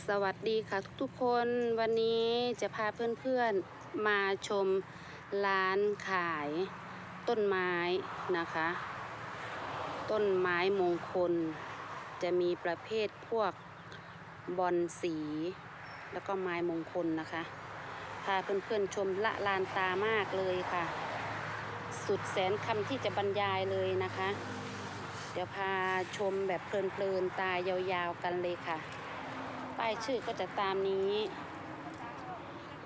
สวัสดีค่ะทุกๆคนวันนี้จะพาเพื่อนๆมาชมร้านขายต้นไม้นะคะ ต้นไม้มงคล จะมีประเภทพวกบอนสี แล้วก็ไม้มงคลนะคะพาเพื่อนๆชมละลานตามากเลยค่ะ สุดแสนคำที่จะบรรยายเลยนะคะ เดี๋ยวพาชมแบบเพลินๆตายาวๆกันเลยค่ะ ป้ายชื่อก็จะตามนี้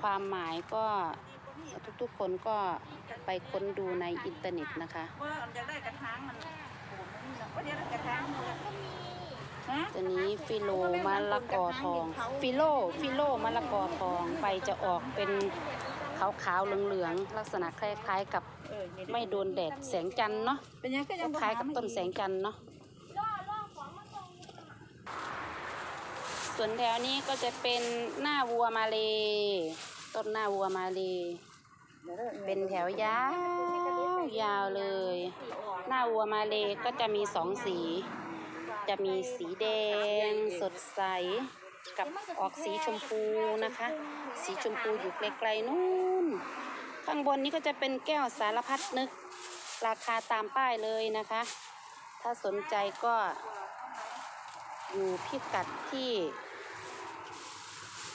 ความหมายก็ทุกๆคนก็ไปค้นดูในอินเทอร์เน็ตนะคะว่าอยากได้กระถางมันโอ้โหมันนี่เนาะว่าเดี๋ยวกระถางมันฮะตัวนี้ฟิโลมะละกอทอง ฟิโลฟิโลมะละกอทองใบจะออกเป็นขาวๆเหลืองๆลักษณะคล้ายๆกับไม่โดนแดดแสงจันทร์เนาะคล้ายกับต้นแสงจันทร์เนาะ ส่วนแถวนี้ก็จะเป็นหน้าวัวมาเล ต้นหน้าวัวมาเล เป็นแถวยาวยาวเลย หน้าวัวมาเลก็จะมีสองสี จะมีสีแดงสดใสกับออกสีชมพูนะคะ สีชมพูอยู่ไกลๆนู่น ข้างบนนี้ก็จะเป็นแก้วสารพัดนึก ราคาตามป้ายเลยนะคะ ถ้าสนใจก็อยู่พิกัดที่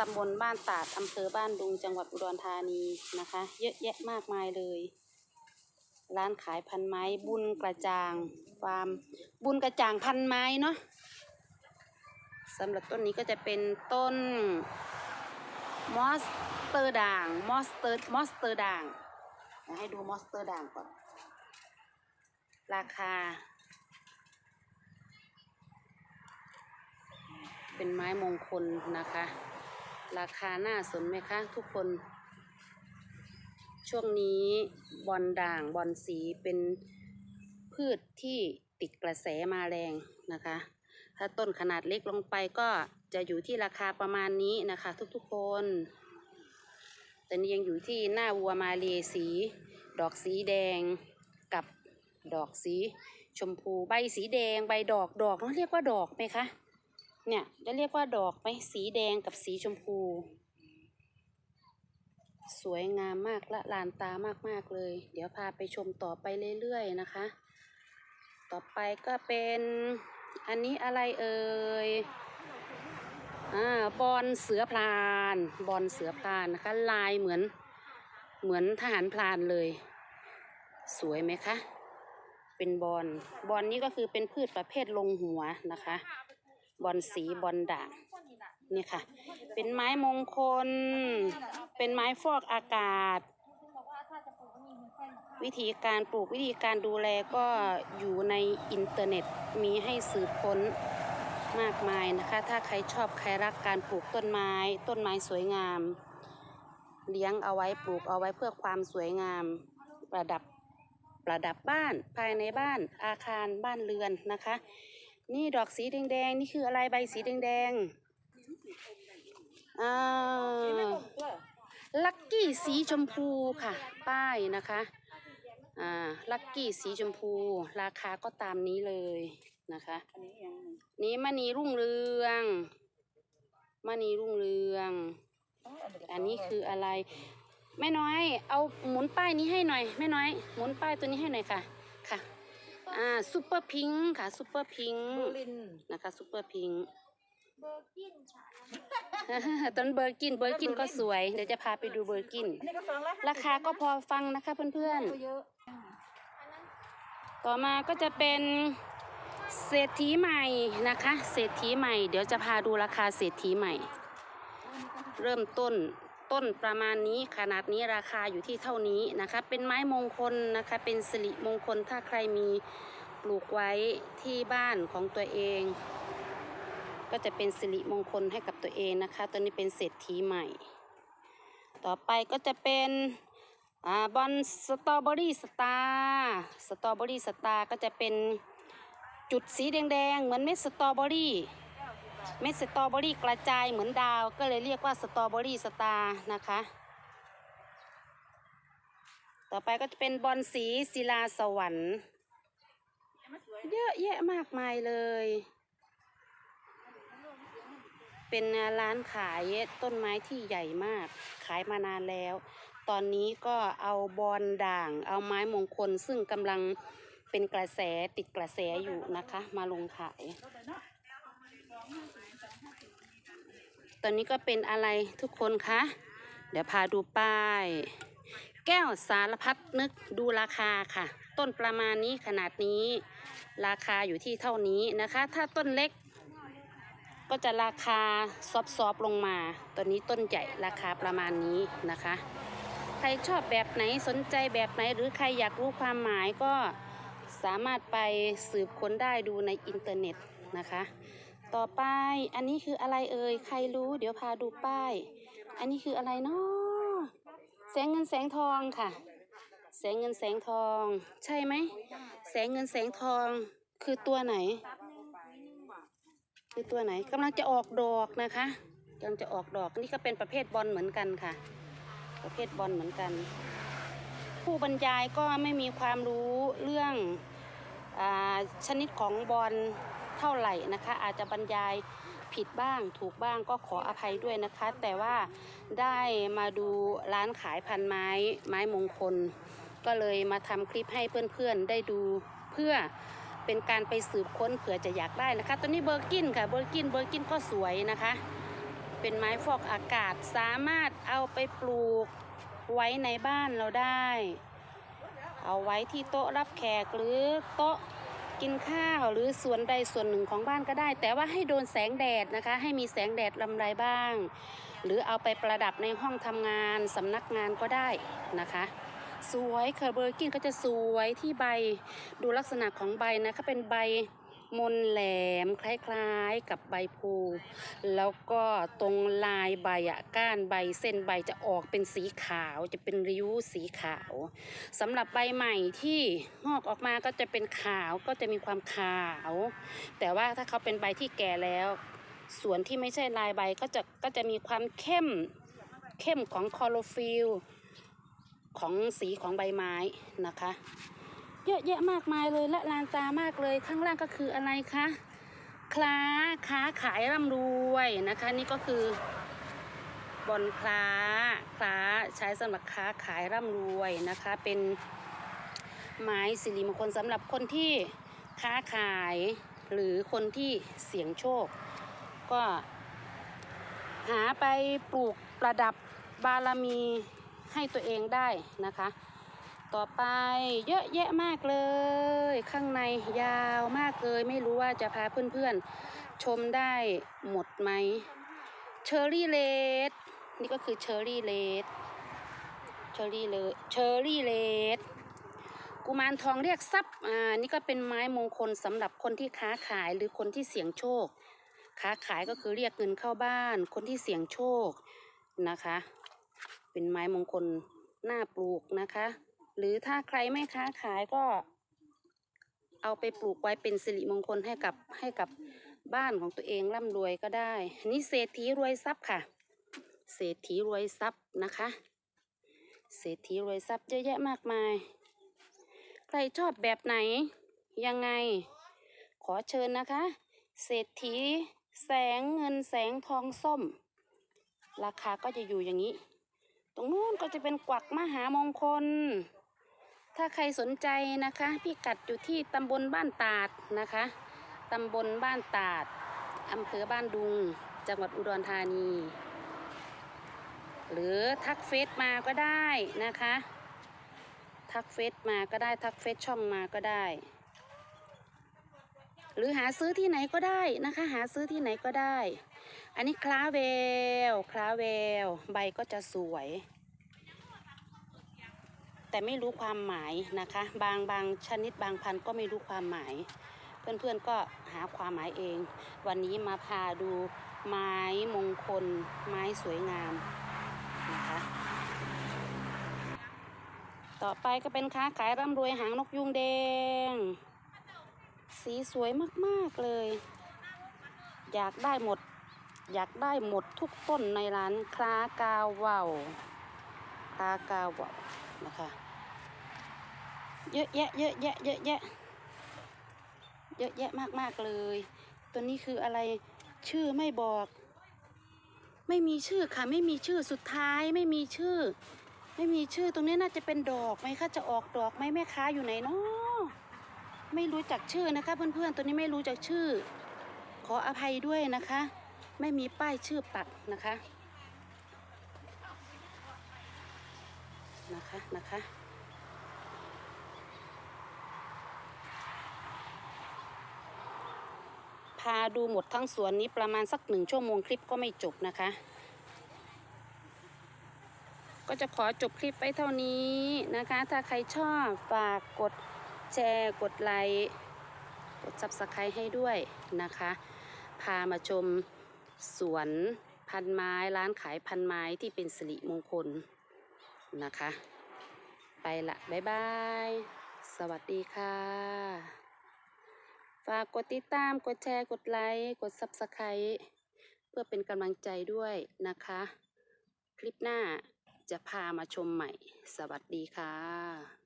ตำบลบ้านตาดอำเภอบ้านดุงจังหวัดอุดรธานีนะคะ เยอะแยะมากมายเลย ร้านขายพันไม้บุญกระจางฟาร์มบุญกระจางพันไม้เนาะสำหรับต้นนี้ก็จะเป็นต้นมอสเตอร์ด่างมอสเตอร์มอสเตอร์ด่างให้ดูมอสเตอร์ด่างก่อน ราคา เป็นไม้มงคลนะคะ ราคาน่าสนไหมคะ ทุกคน ช่วงนี้บอลด่างบอลสีเป็นพืชที่ติดกระแสมาแรงนะคะ ถ้าต้นขนาดเล็กลงไปก็จะอยู่ที่ราคาประมาณนี้นะคะ ทุกๆคนแต่นี้ยังอยู่ที่หน้าวัวมาเลสี ดอกสีแดงกับดอกสีชมพูใบสีแดงใบดอกดอกต้องเรียกว่าดอกไหมคะ เนี่ยจะเรียกว่าดอกไหมสีแดงกับสีชมพู สวยงามมากละลานตามากๆเลย เดี๋ยวพาไปชมต่อไปเรื่อยๆนะคะ ต่อไปก็เป็นอันนี้อะไรเอ่ยอ่าบอลเสือพลานบอลเสือพลานนะคะ ลายเหมือนเหมือนทหารพลานเลย สวยไหมคะ เป็นบอลบอลนี้ก็คือเป็นพืชประเภทลงหัวนะคะ บอลสีบอลด่างนี่ค่ะ เป็นไม้มงคล เป็นไม้ฟอกอากาศ วิธีการปลูกวิธีการดูแลก็อยู่ในอินเทอร์เน็ตมีให้สืบค้นมากมายนะคะ ถ้าใครชอบใครรักการปลูกต้นไม้ ต้นไม้สวยงาม เลี้ยงเอาไว้ปลูกเอาไว้เพื่อความสวยงาม ประดับประดับบ้านภายในบ้านอาคารบ้านเรือนนะคะ นี่ดอกสีแดงๆ นี่คืออะไรใบสีแดงๆอ่าลักกี้สีชมพูค่ะ ป้ายนะคะอ่าลักกี้สีชมพู ราคาก็ตามนี้เลยนะคะนนี้ยังนี้มณีรุ่งเรืองมณีรุ่งเรือง อันนี้คืออะไรแม่น้อย เอาหมุนป้ายนี้ให้หน่อยแม่น้อย หมุนป้ายตัวนี้ให้หน่อยค่ะค่ะ อ่าซูเปอร์พิงค์ค่ะซูเปอร์พิงค์เบอร์ลินนะคะซูเปอร์พิงค์ตอนเบอร์กินเบอร์กินก็สวย เดี๋ยวจะพาไปดูเบอร์กินอันนี้ก็สองร้อยห้ราคาก็พอฟังนะคะเพื่อนเยอะๆต่อมาก็จะเป็นเศรษฐีใหม่นะคะ เศรษฐีใหม่ เดี๋ยวจะพาดูราคาเศรษฐีใหม่ เริ่มต้น ต้นประมาณนี้ขนาดนี้ราคาอยู่ที่เท่านี้นะคะ เป็นไม้มงคลนะคะ เป็นสิริมงคลถ้าใครมีปลูกไว้ที่บ้านของตัวเอง ก็จะเป็นสิริมงคลให้กับตัวเองนะคะตัวนี้เป็นเศรษฐีใหม่ ต่อไปก็จะเป็นอบอลสตรอเบอรี่สตาร์สตรอเบอรี่สตาร์ก็จะเป็นจุดสีแดงๆ เหมือนเม็ดสตรอเบอรี่ เม็ดสตรอเบอรี่กระจายเหมือนดาว ก็เลยเรียกว่าสตรอเบอรี่สตาร์นะคะ ต่อไปก็จะเป็นบอลสีศิลาสวรรค์เยอะแยะมากมายเลย เป็นร้านขายต้นไม้ที่ใหญ่มาก ขายมานานแล้ว ตอนนี้ก็เอาบอนด่าง เอาไม้มงคลซึ่งกำลังเป็นกระแสติดกระแสอยู่นะคะ มาลงขาย ตอนนี้ก็เป็นอะไรทุกคนคะ เดี๋ยวพาดูป้าย แก้วสารพัดนึกดูราคาค่ะ ต้นประมาณนี้ขนาดนี้ ราคาอยู่ที่เท่านี้นะคะ ถ้าต้นเล็ก ก็จะราคาซอฟๆลงมาตัวนี้ต้นใหญ่ราคาประมาณนี้นะคะ ใครชอบแบบไหนสนใจแบบไหน หรือใครอยากรู้ความหมายก็สามารถไปสืบค้นได้ดูในอินเทอร์เน็ตนะคะ ต่อไปอันนี้คืออะไรเอ่ย ใครรู้ เดี๋ยวพาดูป้าย อันนี้คืออะไรเนาะแสงเงินแสงทองค่ะ แสงเงินแสงทอง ใช่ไหม แสงเงินแสงทองคือตัวไหน คือตัวไหนกำลังจะออกดอกนะคะกำลังจะออกดอกนี่ก็เป็นประเภทบอลเหมือนกันค่ะ ประเภทบอลเหมือนกัน ผู้บรรยายก็ไม่มีความรู้เรื่องอชนิดของบอล เท่าไหร่นะคะ อาจจะบรรยายผิดบ้างถูกบ้างก็ขออภัยด้วยนะคะ แต่ว่าได้มาดูร้านขายพันไม้ไม้มงคล ก็เลยมาทำคลิปให้เพื่อนๆได้ดูเพื่อเป็นการไปสืบค้นเผื่อจะอยากได้นะคะ ตัวนี้เบอร์กินค่ะเบอร์กินเบอร์กินก็สวยนะคะ เป็นไม้ฟอกอากาศสามารถเอาไปปลูกไว้ในบ้านเราได้ เอาไว้ที่โต๊ะรับแขกหรือโต๊ะ กินข้าวหรือส่วนใดส่วนหนึ่งของบ้านก็ได้ แต่ว่าให้โดนแสงแดดนะคะ ให้มีแสงแดดลำไรบ้าง หรือเอาไปประดับในห้องทำงานสำนักงานก็ได้นะคะสวยเคอร์เบอร์กินก็จะสวยที่ใบดูลักษณะของใบนะคะเป็นใบ มนแหลมคล้ายๆกับใบพลูแล้วก็ตรงลายใบอะก้านใบเส้นใบจะออกเป็นสีขาวจะเป็นริ้วสีขาวสำหรับใบใหม่ที่งอกออกมาก็จะเป็นขาวก็จะมีความขาว แต่ว่าถ้าเขาเป็นใบที่แก่แล้ว ส่วนที่ไม่ใช่ลายใบก็จะก็จะมีความเข้มเข้มของคลอโรฟิลของสีของใบไม้นะคะ เยอะแยะมากมายเลยและลานตามากเลยข้างล่างก็คืออะไรคะคล้าค้าขายร่ำรวยนะคะ นี่ก็คือบอนคล้าคล้าใช้สำหรับค้าขายร่ำรวยนะคะ เป็นไม้สิริมงคลสำหรับคนที่ค้าขายหรือคนที่เสี่ยงโชค ก็หาไปปลูกประดับบารมีให้ตัวเองได้นะคะ ต่อไปเยอะแยะมากเลย ข้างในยาวมากเลย ไม่รู้ว่าจะพาเพื่อนๆ ชมได้หมดไหมเชอร์รี่เลดนี่ก็คือเชอร์รี่เลดเชอร์รี่เลดเชอร์รี่เลดกุมารทองเรียกทรัพย์อ่านี่ก็เป็นไม้มงคลสำหรับคนที่ค้าขายหรือคนที่เสี่ยงโชค ค้าขายก็คือเรียกเงินเข้าบ้าน คนที่เสี่ยงโชคนะคะ เป็นไม้มงคลน่าปลูกนะคะ หรือถ้าใครไม่ค้าขายก็ เอาไปปลูกไว้เป็นสิริมงคลให้กับให้กับบ้านของตัวเองร่ำรวยก็ได้นนี่เศรษฐีรวยทรัพย์ค่ะ เศรษฐีรวยทรัพย์นะคะ เศรษฐีรวยทรัพย์เยอะแยะมากมาย ใครชอบแบบไหนยังไง ขอเชิญนะคะ เศรษฐีแสงเงินแสงทองส้ม ราคาก็จะอยู่อย่างนี้ ตรงนู้นก็จะเป็นกวักมหามงคล ถ้าใครสนใจนะคะพี่กัดอยู่ที่ตำบลบ้านตาดนะคะตำบลบ้านตาดอำเภอบ้านดุง จังหวัดอุดรธานี หรือทักเฟซมาก็ได้นะคะ ทักเฟซมาก็ได้ทักเฟซช่องมาก็ได้ หรือหาซื้อที่ไหนก็ได้นะคะ หาซื้อที่ไหนก็ได้ อันนี้คล้าเวลคล้าเวลใบก็จะสวย แต่ไม่รู้ความหมายนะคะ บางบางชนิดบางพันธุ์ก็ไม่รู้ความหมาย เพื่อนๆก็หาความหมายเอง วันนี้มาพาดูไม้มงคล ไม้สวยงามนะคะต่อไปก็เป็นค้าขายร่ำรวยหางนกยุงแดง สีสวยมากๆเลย อยากได้หมด อยากได้หมดทุกต้นในร้านคลากาวเว่าวคลากาวเว่าว นะคะ เยอะแยะ เยอะแยะ เยอะแยะ เยอะแยะมากๆเลย ตัวนี้คืออะไร ชื่อไม่บอก ไม่มีชื่อค่ะ ไม่มีชื่อ สุดท้ายไม่มีชื่อ ไม่มีชื่อ ตรงนี้น่าจะเป็นดอกไหมคะ จะออกดอกไหมแม่ค้าอยู่ไหนเนาะไม่รู้จักชื่อนะคะ เพื่อนๆ ตัวนี้ไม่รู้จักชื่อ ขออภัยด้วยนะคะ ไม่มีป้ายชื่อปักนะคะ นะคะนะคะพาดูหมดทั้งสวนนี้ประมาณสักหนึ่งชั่วโมงคลิปก็ไม่จบนะคะ ก็จะขอจบคลิปไปเท่านี้นะคะ ถ้าใครชอบฝากกดแชร์กดไลค์กด subscribe ให้ด้วยนะคะ พามาชมสวนพันไม้ร้านขายพันไม้ที่เป็นสิริมงคล นะคะ ไปละบ๊ายบาย สวัสดีค่ะ ฝากกดติดตาม กดแชร์ กดไลค์ กด Subscribe เพื่อเป็นกำลังใจด้วยนะคะ คลิปหน้าจะพามาชมใหม่ สวัสดีค่ะ